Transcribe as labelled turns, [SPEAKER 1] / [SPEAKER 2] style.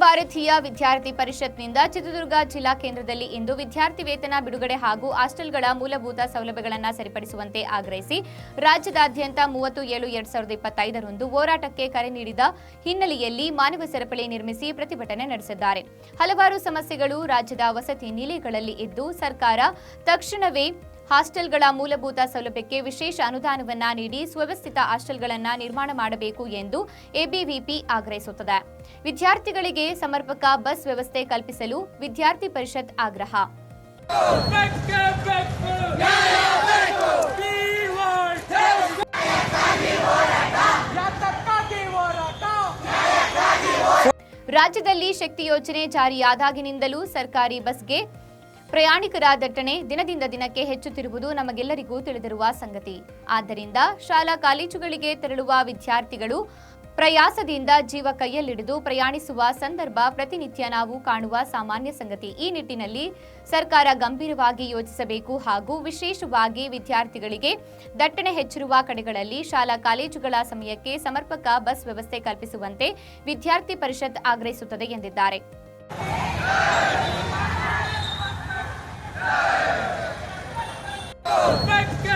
[SPEAKER 1] ಭಾರತೀಯ ವಿದ್ಯಾರ್ಥಿ ಪರಿಷತ್ನಿಂದ ಚಿತ್ರದುರ್ಗ ಜಿಲ್ಲಾ ಕೇಂದ್ರದಲ್ಲಿ ಇಂದು ವಿದ್ಯಾರ್ಥಿ ವೇತನ ಬಿಡುಗಡೆ ಹಾಗೂ ಹಾಸ್ಟೆಲ್ಗಳ ಮೂಲಭೂತ ಸೌಲಭ್ಯಗಳನ್ನು ಸರಿಪಡಿಸುವಂತೆ ಆಗ್ರಹಿಸಿ ರಾಜ್ಯದಾದ್ಯಂತ ಮೂವತ್ತು ಏಳು ಎರಡ್ ಸಾವಿರದ ಇಪ್ಪತ್ತೈದರಂದು ಹೋರಾಟಕ್ಕೆ ಕರೆ ನೀಡಿದ ಹಿನ್ನೆಲೆಯಲ್ಲಿ ಮಾನವ ಸರಪಳಿ ನಿರ್ಮಿಸಿ ಪ್ರತಿಭಟನೆ ನಡೆಸಿದ್ದಾರೆ. ಹಲವಾರು ಸಮಸ್ಯೆಗಳು ರಾಜ್ಯದ ವಸತಿ ನಿಲಯಗಳಲ್ಲಿ ಇದ್ದು ಸರ್ಕಾರ ತಕ್ಷಣವೇ ಹಾಸ್ಟೆಲ್ಗಳ ಮೂಲಭೂತ ಸೌಲಭ್ಯಕ್ಕೆ ವಿಶೇಷ ಅನುದಾನವನ್ನ ನೀಡಿ ಸುವ್ಯವಸ್ಥಿತ ಹಾಸ್ಟೆಲ್ಗಳನ್ನು ನಿರ್ಮಾಣ ಮಾಡಬೇಕು ಎಂದು ಎಬಿವಿಪಿ ಆಗ್ರಹಿಸುತ್ತದೆ. ವಿದ್ಯಾರ್ಥಿಗಳಿಗೆ ಸಮರ್ಪಕ ಬಸ್ ವ್ಯವಸ್ಥೆ ಕಲ್ಪಿಸಲು ವಿದ್ಯಾರ್ಥಿ ಪರಿಷತ್ ಆಗ್ರಹ. ರಾಜ್ಯದಲ್ಲಿ ಶಕ್ತಿ ಯೋಜನೆ ಜಾರಿಯಾದಾಗಿನಿಂದಲೂ ಸರ್ಕಾರಿ ಬಸ್ಗೆ ಪ್ರಯಾಣಿಕರ ದಟ್ಟಣೆ ದಿನದಿಂದ ದಿನಕ್ಕೆ ಹೆಚ್ಚುತ್ತಿರುವುದು ನಮಗೆಲ್ಲರಿಗೂ ತಿಳಿದಿರುವ ಸಂಗತಿ. ಆದ್ದರಿಂದ ಶಾಲಾ ಕಾಲೇಜುಗಳಿಗೆ ತೆರಳುವ ವಿದ್ಯಾರ್ಥಿಗಳು ಪ್ರಯಾಸದಿಂದ ಜೀವ ಕೈಯಲ್ಲಿಡಿದು ಪ್ರಯಾಣಿಸುವ ಸಂದರ್ಭ ಪ್ರತಿನಿತ್ಯ ನಾವು ಕಾಣುವ ಸಾಮಾನ್ಯ ಸಂಗತಿ. ಈ ನಿಟ್ಟಿನಲ್ಲಿ ಸರ್ಕಾರ ಗಂಭೀರವಾಗಿ ಯೋಚಿಸಬೇಕು ಹಾಗೂ ವಿಶೇಷವಾಗಿ ವಿದ್ಯಾರ್ಥಿಗಳಿಗೆ ದಟ್ಟಣೆ ಹೆಚ್ಚಿರುವ ಕಡೆಗಳಲ್ಲಿ ಶಾಲಾ ಕಾಲೇಜುಗಳ ಸಮಯಕ್ಕೆ ಸಮರ್ಪಕ ಬಸ್ ವ್ಯವಸ್ಥೆ ಕಲ್ಪಿಸುವಂತೆ ವಿದ್ಯಾರ್ಥಿ ಪರಿಷತ್ ಆಗ್ರಹಿಸುತ್ತದೆ ಎಂದಿದ್ದಾರೆ.
[SPEAKER 2] Go!